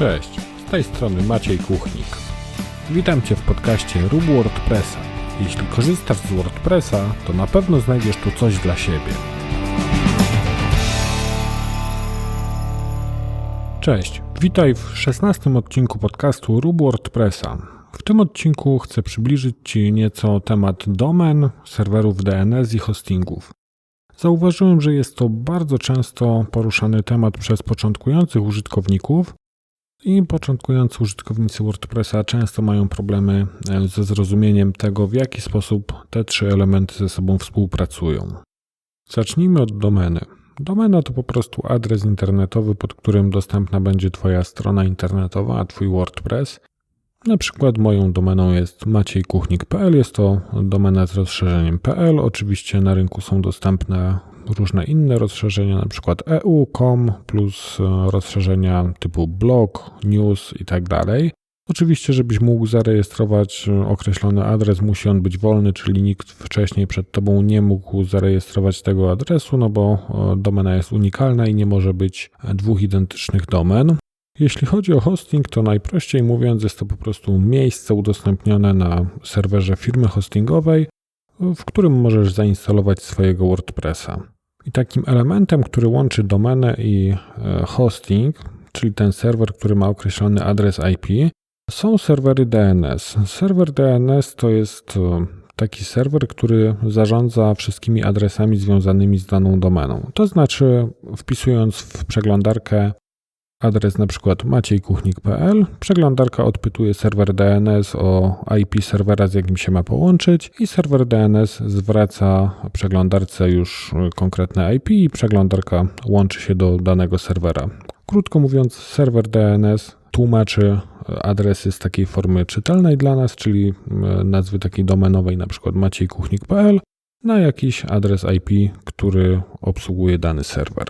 Cześć, z tej strony Maciej Kuchnik. Witam Cię w podcaście Rób WordPressa. Jeśli korzystasz z WordPressa, to na pewno znajdziesz tu coś dla siebie. Cześć, witaj w 16 odcinku podcastu Rób WordPressa. W tym odcinku chcę przybliżyć Ci nieco temat domen, serwerów DNS i hostingów. Zauważyłem, że jest to bardzo często poruszany temat przez początkujących użytkowników i początkujący użytkownicy WordPressa często mają problemy e, ze zrozumieniem tego, w jaki sposób te trzy elementy ze sobą współpracują. Zacznijmy od domeny. Domena to po prostu adres internetowy, pod którym dostępna będzie Twoja strona internetowa, a Twój WordPress. Na przykład moją domeną jest maciejkuchnik.pl, jest to domena z rozszerzeniem .pl. Oczywiście na rynku są dostępne różne inne rozszerzenia, na przykład EU, com plus e, rozszerzenia typu blog, news i tak dalej. Oczywiście, żebyś mógł zarejestrować e, określony adres, musi on być wolny, czyli nikt wcześniej przed tobą nie mógł zarejestrować tego adresu, no bo e, domena jest unikalna i nie może być dwóch identycznych domen. Jeśli chodzi o hosting, to najprościej mówiąc, jest to po prostu miejsce udostępnione na serwerze firmy hostingowej, w którym możesz zainstalować swojego WordPressa. I takim elementem, który łączy domenę i e, hosting, czyli ten serwer, który ma określony adres IP, są serwery DNS. Serwer DNS to jest e, taki serwer, który zarządza wszystkimi adresami związanymi z daną domeną. To znaczy, wpisując w przeglądarkę adres na przykład maciejkuchnik.pl. Przeglądarka odpytuje serwer DNS o IP serwera, z jakim się ma połączyć i serwer DNS zwraca przeglądarce już konkretne IP i przeglądarka łączy się do danego serwera. Krótko mówiąc, serwer DNS tłumaczy adresy z takiej formy czytelnej dla nas, czyli nazwy takiej domenowej, na przykład maciejkuchnik.pl, na jakiś adres IP, który obsługuje dany serwer.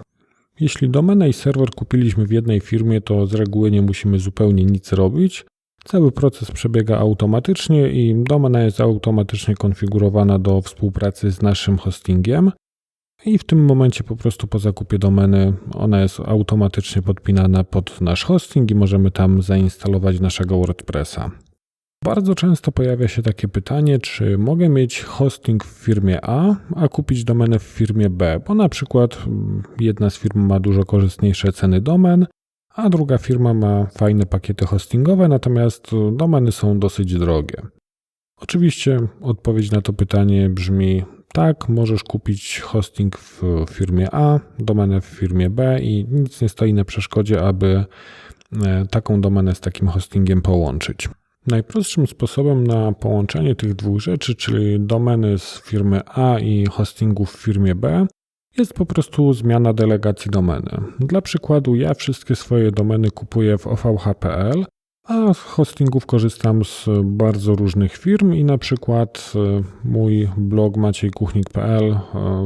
Jeśli domenę i serwer kupiliśmy w jednej firmie, to z reguły nie musimy zupełnie nic robić. Cały proces przebiega automatycznie i domena jest automatycznie konfigurowana do współpracy z naszym hostingiem. I w tym momencie po prostu po zakupie domeny ona jest automatycznie podpinana pod nasz hosting i możemy tam zainstalować naszego WordPressa. Bardzo często pojawia się takie pytanie, czy mogę mieć hosting w firmie A, a kupić domenę w firmie B, bo na przykład mm, jedna z firm ma dużo korzystniejsze ceny domen, a druga firma ma fajne pakiety hostingowe, natomiast domeny są dosyć drogie. Oczywiście odpowiedź na to pytanie brzmi tak, możesz kupić hosting w firmie A, domenę w firmie B i nic nie stoi na przeszkodzie, aby e, taką domenę z takim hostingiem połączyć. Najprostszym sposobem na połączenie tych dwóch rzeczy, czyli domeny z firmy A i hostingów w firmie B, jest po prostu zmiana delegacji domeny. Dla przykładu, ja wszystkie swoje domeny kupuję w ovh.pl, a z hostingów korzystam z bardzo różnych firm i na przykład e, mój blog maciejkuchnik.pl e,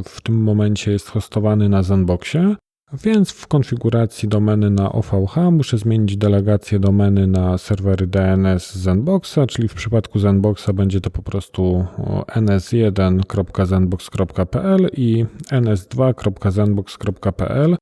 w tym momencie jest hostowany na Zenboxie, więc w konfiguracji domeny na OVH muszę zmienić delegację domeny na serwery DNS Zenboxa, czyli w przypadku Zenboxa będzie to po prostu ns1.zenbox.pl i ns2.zenbox.pl.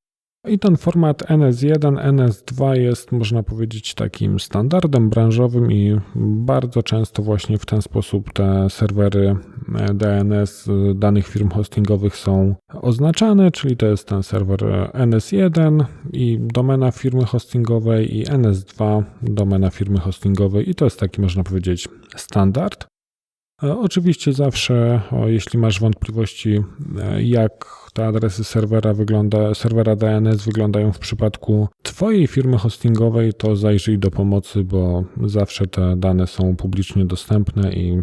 I ten format NS1, NS2 jest, można powiedzieć, takim standardem branżowym i bardzo często właśnie w ten sposób te serwery e, DNS danych firm hostingowych są oznaczane, czyli to jest ten serwer NS1 i domena firmy hostingowej i NS2 domena firmy hostingowej i to jest taki, można powiedzieć, standard. E, oczywiście zawsze, jeśli masz wątpliwości, e, jak te adresy serwera, wygląda, serwera DNS wyglądają w przypadku Twojej firmy hostingowej, to zajrzyj do pomocy, bo zawsze te dane są publicznie dostępne i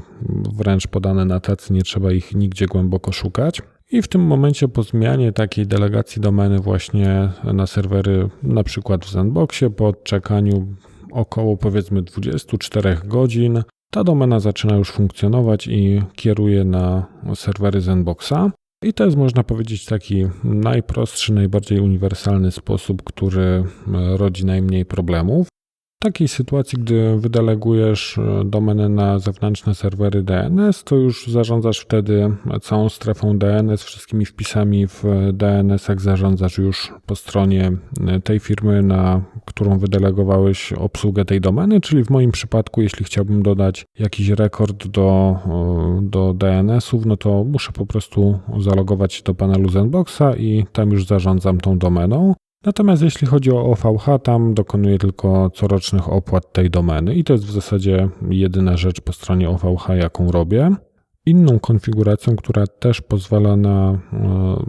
wręcz podane na tacy, nie trzeba ich nigdzie głęboko szukać. I w tym momencie po zmianie takiej delegacji domeny właśnie na serwery, na przykład w Zenboxie, po odczekaniu około powiedzmy 24 godzin, ta domena zaczyna już funkcjonować i kieruje na serwery Zenboxa. I to jest, można powiedzieć, taki najprostszy, najbardziej uniwersalny sposób, który rodzi najmniej problemów. W takiej sytuacji, gdy wydelegujesz e, domenę na zewnętrzne serwery DNS, to już zarządzasz wtedy całą strefą DNS, wszystkimi wpisami w DNS-ach zarządzasz już po stronie e, tej firmy, na którą wydelegowałeś obsługę tej domeny, czyli w moim przypadku, jeśli chciałbym dodać jakiś rekord do, e, do DNS-ów, no to muszę po prostu zalogować się do panelu Zenboxa i tam już zarządzam tą domeną. Natomiast jeśli chodzi o OVH, tam dokonuję tylko corocznych opłat tej domeny i to jest w zasadzie jedyna rzecz po stronie OVH, jaką robię. Inną konfiguracją, która też pozwala na e,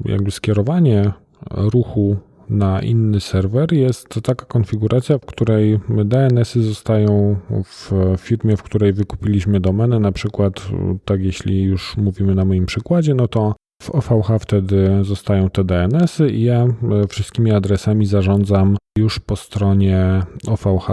jakby skierowanie ruchu na inny serwer jest taka konfiguracja, w której DNS-y zostają w firmie, w której wykupiliśmy domenę. Na przykład, tak jeśli już mówimy na moim przykładzie, no to w OVH wtedy zostają te DNS-y i ja e, wszystkimi adresami zarządzam już po stronie OVH,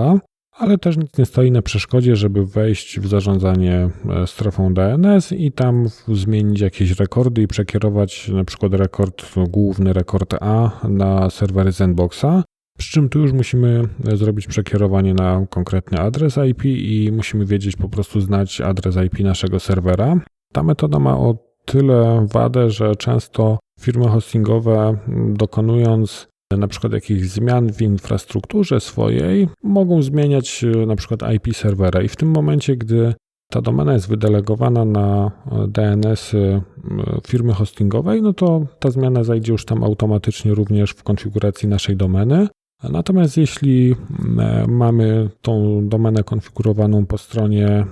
ale też nic nie stoi na przeszkodzie, żeby wejść w zarządzanie e, strefą DNS i tam zmienić jakieś rekordy i przekierować na przykład rekord główny, rekord A na serwery Zenboxa. Przy czym tu już musimy e, zrobić przekierowanie na konkretny adres IP i musimy wiedzieć, po prostu znać adres IP naszego serwera. Ta metoda ma o tyle wadę, że często firmy hostingowe, dokonując na przykład jakichś zmian w infrastrukturze swojej, mogą zmieniać e, na przykład IP serwera i w tym momencie, gdy ta domena jest wydelegowana na e, DNS -y firmy hostingowej, no to ta zmiana zajdzie już tam automatycznie również w konfiguracji naszej domeny. Natomiast jeśli e, mamy tą domenę konfigurowaną po stronie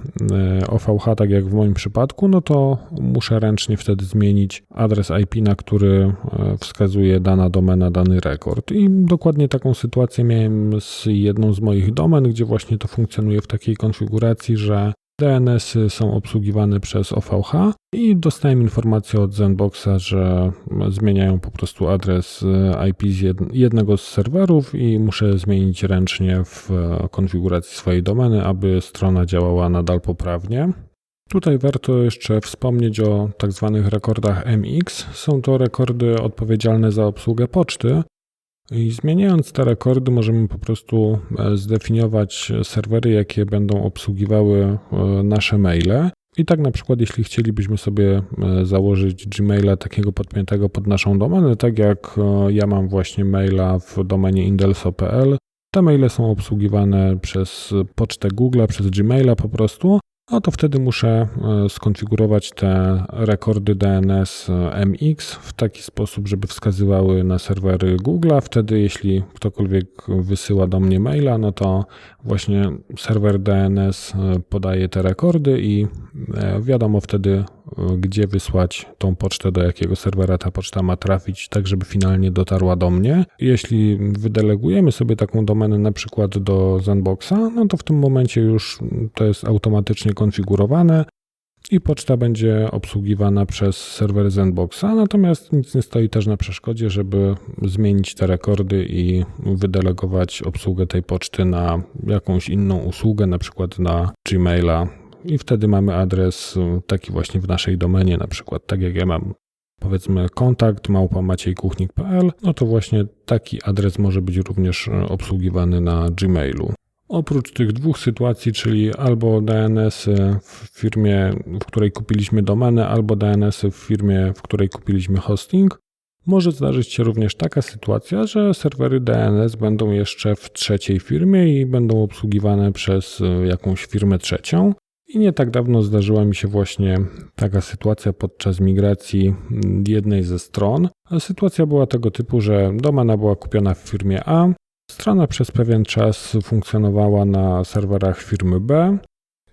OVH, tak jak w moim przypadku, no to muszę ręcznie wtedy zmienić adres IP, na który e, wskazuje dana domena, dany rekord. I dokładnie taką sytuację miałem z jedną z moich domen, gdzie właśnie to funkcjonuje w takiej konfiguracji, że DNS-y są obsługiwane przez OVH i dostałem informację od Zenboxa, że zmieniają po prostu adres IP z jednego z serwerów i muszę zmienić ręcznie w konfiguracji swojej domeny, aby strona działała nadal poprawnie. Tutaj warto jeszcze wspomnieć o tak zwanych rekordach MX. Są to rekordy odpowiedzialne za obsługę poczty, i zmieniając te rekordy, możemy po prostu e, zdefiniować serwery, jakie będą obsługiwały e, nasze maile. I tak na przykład, jeśli chcielibyśmy sobie e, założyć Gmaila takiego podpiętego pod naszą domenę, tak jak ja mam właśnie maila w domenie indelso.pl, te maile są obsługiwane przez pocztę Google, przez Gmaila po prostu, no to wtedy muszę e, skonfigurować te rekordy DNS e, MX w taki sposób, żeby wskazywały na serwery Google. Wtedy, jeśli ktokolwiek wysyła do mnie maila, no to właśnie serwer DNS e, podaje te rekordy i wiadomo wtedy, gdzie wysłać tą pocztę, do jakiego serwera ta poczta ma trafić, tak żeby finalnie dotarła do mnie. Jeśli wydelegujemy sobie taką domenę na przykład do Zenboxa, no to w tym momencie już to jest automatycznie konfigurowane i poczta będzie obsługiwana przez serwer Zenboxa, natomiast nic nie stoi też na przeszkodzie, żeby zmienić te rekordy i wydelegować obsługę tej poczty na jakąś inną usługę, na przykład na Gmaila i wtedy mamy adres taki właśnie w naszej domenie, na przykład tak jak ja mam powiedzmy kontakt małpa no to właśnie taki adres może być również obsługiwany na Gmailu. Oprócz tych dwóch sytuacji, czyli albo DNS-y w firmie, w której kupiliśmy domenę, albo DNS-y w firmie, w której kupiliśmy hosting, może zdarzyć się również taka sytuacja, że serwery DNS będą jeszcze w trzeciej firmie i będą obsługiwane przez jakąś firmę trzecią. I nie tak dawno zdarzyła mi się właśnie taka sytuacja podczas migracji jednej ze stron. Sytuacja była tego typu, że domena była kupiona w firmie A, strona przez pewien czas funkcjonowała na serwerach firmy B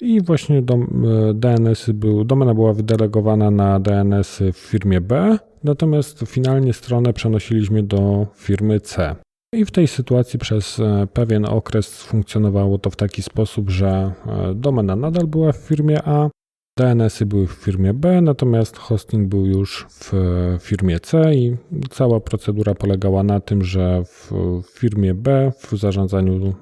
i właśnie dom, DNS był, domena była wydelegowana na DNS w firmie B, natomiast finalnie stronę przenosiliśmy do firmy C. I w tej sytuacji przez e, pewien okres funkcjonowało to w taki sposób, że e, domena nadal była w firmie A, DNS-y były w firmie B, natomiast hosting był już w firmie C i cała procedura polegała na tym, że w firmie B w zarządzaniu e,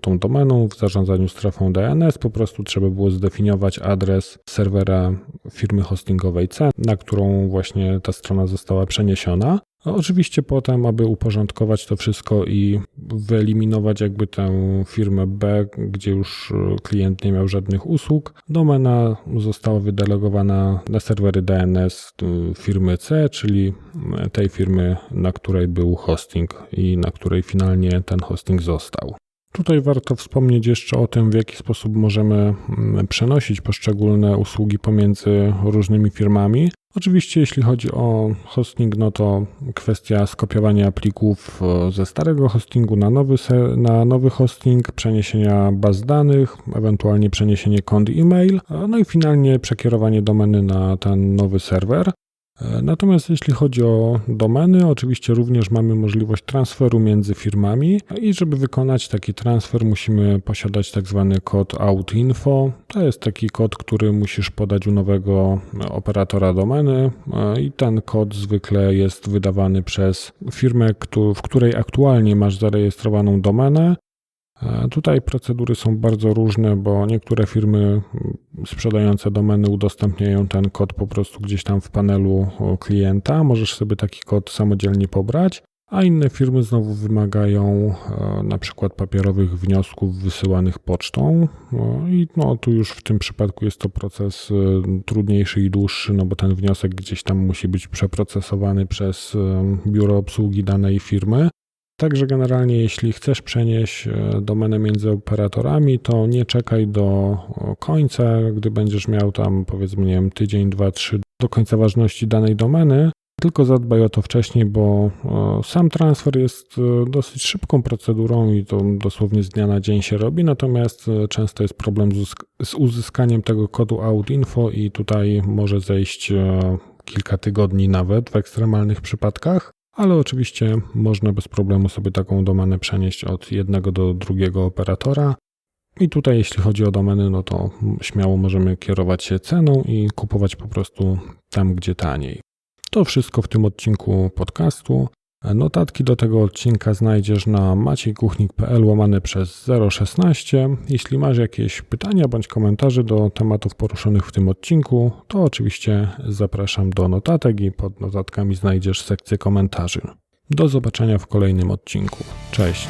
tą domeną, w zarządzaniu strefą DNS po prostu trzeba było zdefiniować adres serwera firmy hostingowej C, na którą właśnie ta strona została przeniesiona. Oczywiście potem, aby uporządkować to wszystko i wyeliminować jakby tę firmę B, gdzie już e, klient nie miał żadnych usług, domena została wydelegowana na serwery DNS e, firmy C, czyli tej firmy, na której był hosting i na której finalnie ten hosting został. Tutaj warto wspomnieć jeszcze o tym, w jaki sposób możemy mm, przenosić poszczególne usługi pomiędzy różnymi firmami. Oczywiście, jeśli chodzi o hosting, no to kwestia skopiowania plików e, ze starego hostingu na nowy, na nowy hosting, przeniesienia baz danych, ewentualnie przeniesienie kont e-mail, no i finalnie przekierowanie domeny na ten nowy serwer. E, natomiast jeśli chodzi o domeny, oczywiście również mamy możliwość transferu między firmami i żeby wykonać taki transfer musimy posiadać tak zwany kod outinfo. To jest taki kod, który musisz podać u nowego operatora domeny e, i ten kod zwykle jest wydawany przez firmę, w której aktualnie masz zarejestrowaną domenę. E, tutaj procedury są bardzo różne, bo niektóre firmy sprzedające domeny udostępniają ten kod po prostu gdzieś tam w panelu klienta. Możesz sobie taki kod samodzielnie pobrać, a inne firmy znowu wymagają e, na przykład papierowych wniosków wysyłanych pocztą. No I no, tu już w tym przypadku jest to proces e, trudniejszy i dłuższy, no bo ten wniosek gdzieś tam musi być przeprocesowany przez biuro obsługi danej firmy. Także generalnie, jeśli chcesz przenieść e, domenę między operatorami, to nie czekaj do końca, gdy będziesz miał tam powiedzmy, nie wiem, tydzień, dwa, trzy do końca ważności danej domeny, tylko zadbaj o to wcześniej, bo sam transfer jest e, dosyć szybką procedurą i to dosłownie z dnia na dzień się robi, natomiast e, często jest problem z uzyskaniem tego kodu out-info i tutaj może zejść kilka tygodni nawet w ekstremalnych przypadkach ale oczywiście można bez problemu sobie taką domenę przenieść od jednego do drugiego operatora. I tutaj, jeśli chodzi o domeny, no to śmiało możemy kierować się ceną i kupować po prostu tam, gdzie taniej. To wszystko w tym odcinku podcastu. Notatki do tego odcinka znajdziesz na maciejkuchnik.pl łamane przez 016. Jeśli masz jakieś pytania bądź komentarze do tematów poruszonych w tym odcinku, to oczywiście zapraszam do notatek i pod notatkami znajdziesz sekcję komentarzy. Do zobaczenia w kolejnym odcinku. Cześć!